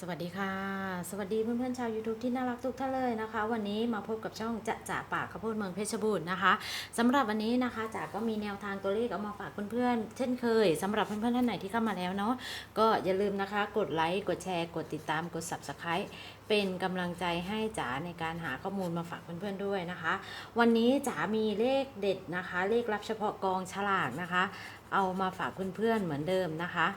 สวัสดีค่ะ สวัสดีเพื่อนๆชาว YouTube ที่น่ารักทุกท่านเลยนะคะ วันนี้มาพบกับช่องจะจ่าป่าข้าวโพดเมืองเพชรบูรณ์นะคะสำหรับวันนี้นะคะจ๋าก็มีแนวทางตัวเลขเอามาฝากเพื่อนๆเช่นเคยสำหรับเพื่อนๆท่านไหนที่เข้ามาแล้วเนาะก็อย่าลืมนะคะ กดไลค์กดแชร์ กดติดตามกด Subscribe เป็นกำลังใจให้จ๋าในการหาข้อมูลมาฝากเพื่อนๆด้วยนะคะ วันนี้จ๋ามีเลขเด็ดนะคะ เลขรับเฉพาะกองฉลากนะคะ เอามาฝากเพื่อนๆเหมือนเดิมนะคะ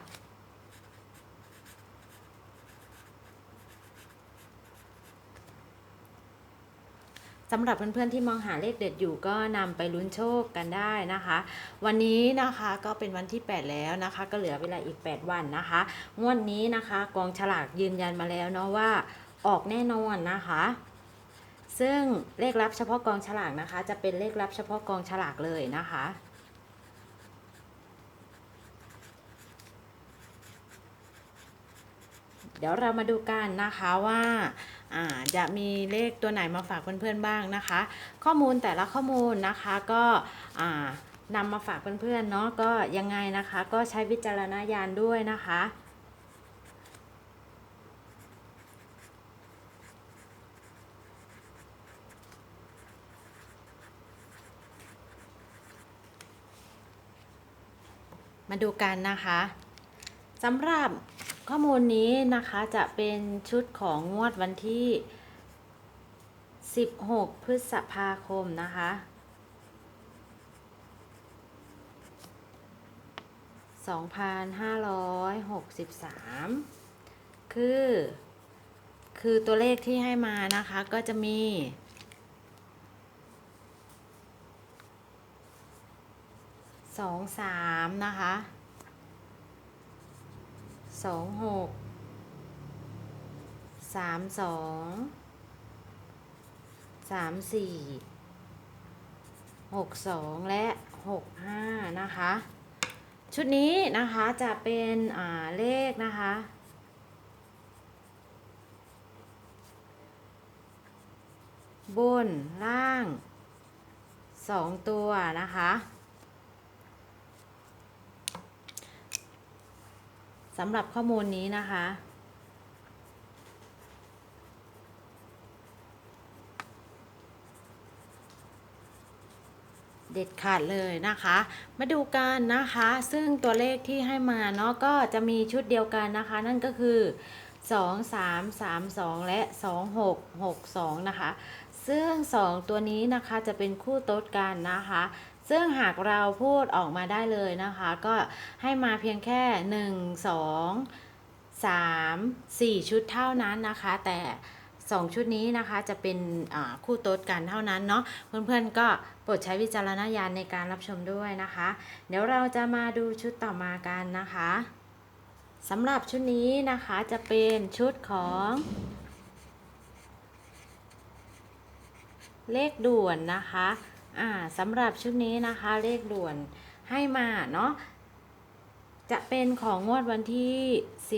สำหรับเพื่อนๆที่มองหาเลขเด็ดอยู่ก็นำไปลุ้นโชคกันได้นะคะ วันนี้นะคะก็เป็นวันที่ 8 แล้วนะคะ ก็เหลือเวลาอีก 8 วันนะคะงวดนี้นะคะกองฉลากยืนยันมาแล้วเนาะว่าออกแน่นอนนะคะ ซึ่งเลขลับเฉพาะกองฉลากนะคะ จะเป็นเลขลับเฉพาะกองฉลากเลยนะคะเดี๋ยวเรามาดูกันนะคะว่า จะมีเลขตัวไหนมาฝากเพื่อนๆบ้างนะคะ ข้อมูลแต่ละข้อมูลนะคะก็นำมาฝากเพื่อนๆเนาะก็ยังไงนะคะ ก็ใช้วิจารณญาณด้วยนะคะมาดูกันนะคะสำหรับ ข้อมูลนี้นะคะจะเป็นชุดของงวดวันที่ 16 พฤษภาคมนะคะ2563 คือ คือตัวเลขที่ให้มานะคะ ก็จะมี สองสามนะคะ สองหกสามสองสามสี่หกสองและหกห้านะคะ ชุดนี้นะคะจะเป็นเลขนะคะบนล่างสองตัวนะคะ สำหรับข้อมูลนี้นะคะ เด็ดขาดเลยนะคะ มาดูกันนะคะ ซึ่งตัวเลขที่ให้มาเนาะก็จะมีชุดเดียวกันนะคะ นั่นก็คือ2 3 3 2 และ 2 6 6 2 นะคะ ซึ่ง 2 ตัวนี้นะคะจะเป็นคู่โต๊ดกันนะคะ ซึ่งหากเราพูดออกมาได้เลยนะคะ ก็ให้มาเพียงแค่ 1 2 3 4 ชุดเท่านั้นนะคะ แต่ 2 ชุดนี้นะคะจะเป็นคู่โต๊ดกันเท่านั้นเนาะเพื่อนๆก็โปรดใช้วิจารณญาณในการรับชมด้วยนะคะ เดี๋ยวเราจะมาดูชุดต่อมากันนะคะสำหรับชุดนี้นะคะจะเป็นชุดของ เลขด่วนนะคะ อ่าสำหรับชุดนี้นะคะเลขด่วนให้มาเนาะจะเป็นของงวดวันที่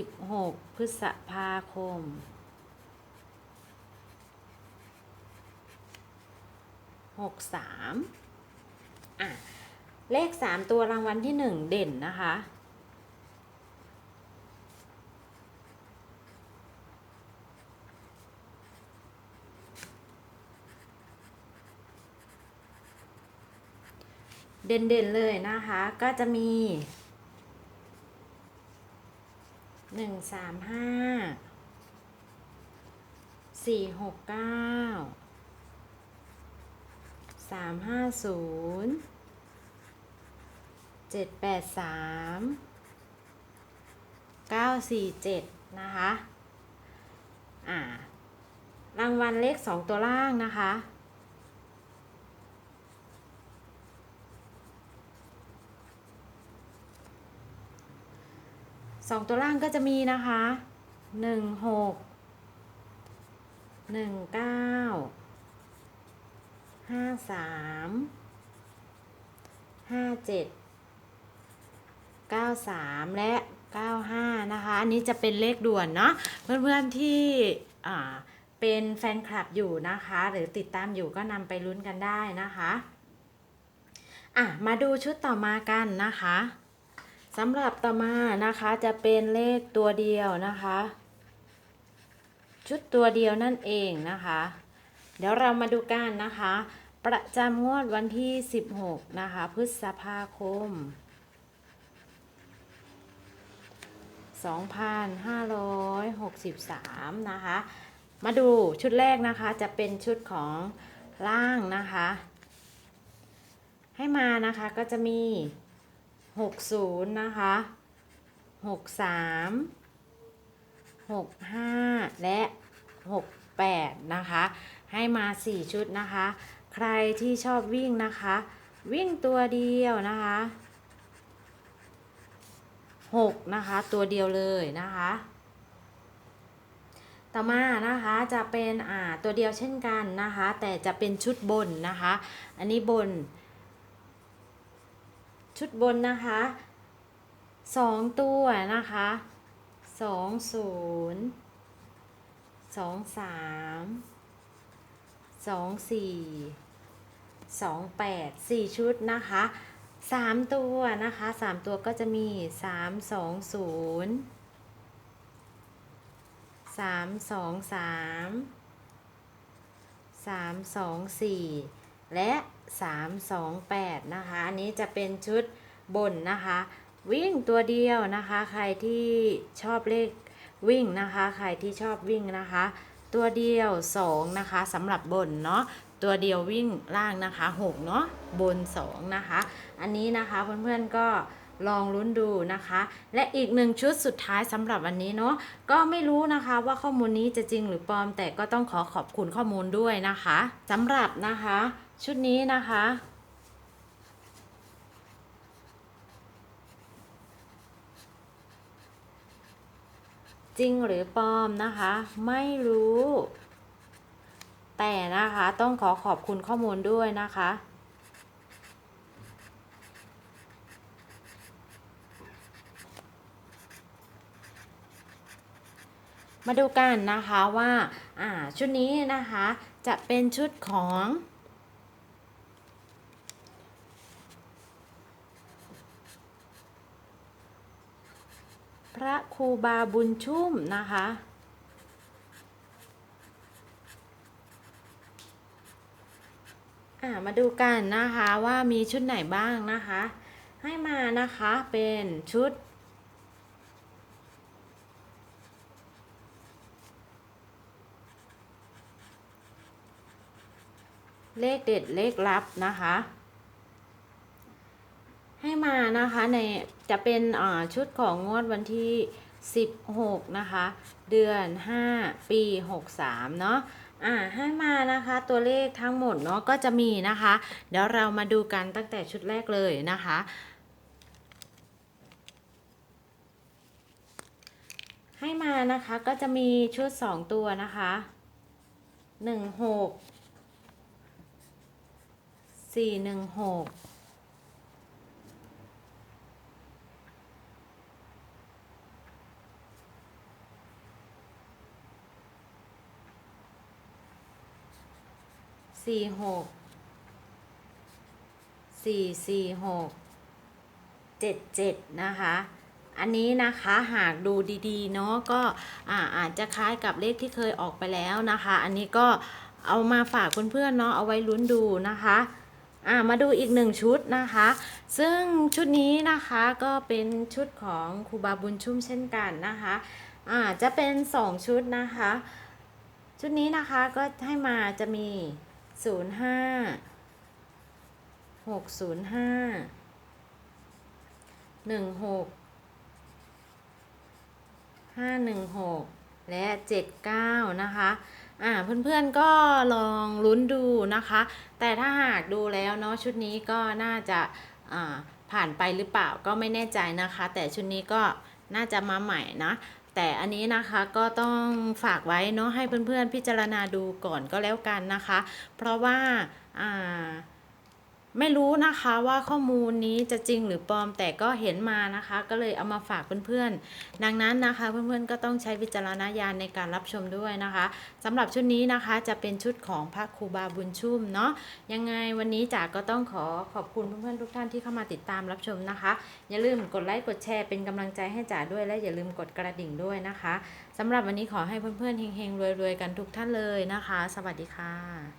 16 พฤษภาคมหกสามอะเลขสามตัวรางวัลที่หนึ่งเด่นนะคะ เด่นๆเลยนะคะ ก็จะมีหนึ่งสามห้าสี่หกเก้าสามห้าศูนย์เจ็ดแปดสามเก้าสี่เจ็ดนะคะ อ่ารางวัลเลขสองตัวล่างนะคะ สองตัวล่างก็จะมีนะคะหนึ่งหกหนึ่งเก้าห้าสามห้าเจ็ดเก้าสามและเก้าห้านะคะ อันนี้จะเป็นเลขด่วนเนาะเพื่อนๆที่อ่าเป็นแฟนคลับอยู่นะคะ หรือติดตามอยู่ก็นำไปลุ้นกันได้นะคะ อะ มาดูชุดต่อมากันนะคะ สำหรับต่อมานะคะจะเป็นเลขตัวเดียวนะคะ ชุดตัวเดียวนั่นเองนะคะ เดี๋ยวเรามาดูกันนะคะ ประจำงวดวันที่ 16 นะคะ พฤษภาคม 2563 นะคะ มาดูชุดแรกนะคะจะเป็นชุดของล่างนะคะ ให้มานะคะก็จะมี 60นะคะ63 65และ68นะคะ ให้มา4ชุดนะคะ ใครที่ชอบวิ่งนะคะ วิ่งตัวเดียวนะคะ6นะคะตัวเดียวเลยนะคะต่อมานะคะจะเป็นอ่าตัวเดียวเช่นกันนะคะ แต่จะเป็นชุดบนนะคะ อันนี้บน ชุดบนนะคะสองตัวนะคะสองศูนย์สองสามสองสี่สองแปดสี่ชุดนะคะสามตัวนะคะสามตัวก็จะมีสามสองศูนย์สามสองสามสามสองสี่และ สามสองแปดนะคะ อันนี้จะเป็นชุดบนนะคะ วิ่งตัวเดียวนะคะ ใครที่ชอบเลขวิ่งนะคะ ใครที่ชอบวิ่งนะคะ ตัวเดียว 2 นะคะสำหรับบนเนาะตัวเดียววิ่งล่างนะคะ6เนาะบน 2 นะคะ อันนี้นะคะเพื่อนๆก็ลองลุ้นดูนะคะ และอีกหนึ่งชุดสุดท้ายสำหรับวันนี้เนาะก็ไม่รู้นะคะว่าข้อมูลนี้จะจริงหรือปลอม แต่ก็ต้องขอขอบคุณข้อมูลด้วยนะคะสำหรับนะคะ ชุดนี้นะคะ จริงหรือปลอมนะคะ ไม่รู้ แต่นะคะต้องขอขอบคุณข้อมูลด้วยนะคะมาดูกันนะคะว่าชุดนี้นะคะจะเป็นชุดของ พ ระครูบาบุญชุ่มนะคะ อ่ามาดูกันนะคะว่ามีชุดไหนบ้างนะคะ ให้มานะคะเป็นชุดเลขเด็ดเลขลับนะคะ ให้มานะคะในจะเป็นชุดของงวดวันที่ 16 นะคะ เดือน 5 ปี 63 เนาะอ่าให้มานะคะตัวเลขทั้งหมดเนาะก็จะมีนะคะ เดี๋ยวเรามาดูกันตั้งแต่ชุดแรกเลยนะคะให้มานะคะก็จะมีชุด 2 ตัวนะคะ 16 416 สี่หกสี่สี่หกเจ็ดเจ็ดนะคะ อันนี้นะคะหากดูดีๆเนาะก็อาอาจจะคล้ายกับเลขที่เคยออกไปแล้วนะคะ อันนี้ก็เอามาฝากเพื่อนๆเนาะเอาไว้ลุ้นดูนะคะอ่ามาดูอีกหนึ่งชุดนะคะ ซึ่งชุดนี้นะคะก็เป็นชุดของครูบาบุญชุ่มเช่นกันนะคะอ่าจะเป็นสองชุดนะคะ ชุดนี้นะคะก็ให้มาจะมี ศูนย์ห้าหกศูนย์ห้าหนึ่งหกห้าหนึ่งหกและเจ็ดเก้านะคะอ่าเพื่อนๆก็ลองลุ้นดูนะคะ แต่ถ้าหากดูแล้วเนาะชุดนี้ก็น่าจะอ่าผ่านไปหรือเปล่าก็ไม่แน่ใจนะคะ แต่ชุดนี้ก็น่าจะมาใหม่นะ แต่อันนี้นะคะก็ต้องฝากไว้เนาะให้เพื่อนๆพิจารณาดูก่อนก็แล้วกันนะคะ เพราะว่าอ่า ไม่รู้นะคะว่าข้อมูลนี้จะจริงหรือปลอมแต่ก็เห็นมานะคะ ก็เลยเอามาฝากเพื่อนๆ ดังนั้นนะคะ เพื่อนๆก็ต้องใช้วิจารณญาณในการรับชมด้วยนะคะสำหรับชุดนี้นะคะจะเป็นชุดของพระครูบาบุญชุ่มเนาะยังไงวันนี้จ๋าก็ต้องขอขอบคุณเพื่อนๆทุกท่านที่เข้ามาติดตามรับชมนะคะ อย่าลืมกดไลค์กดแชร์เป็นกำลังใจให้จ๋าด้วยและอย่าลืมกดกระดิ่งด้วยนะคะสำหรับวันนี้ขอให้เพื่อนๆเฮงๆรวยๆกันทุกท่านเลยนะคะ สวัสดีค่ะ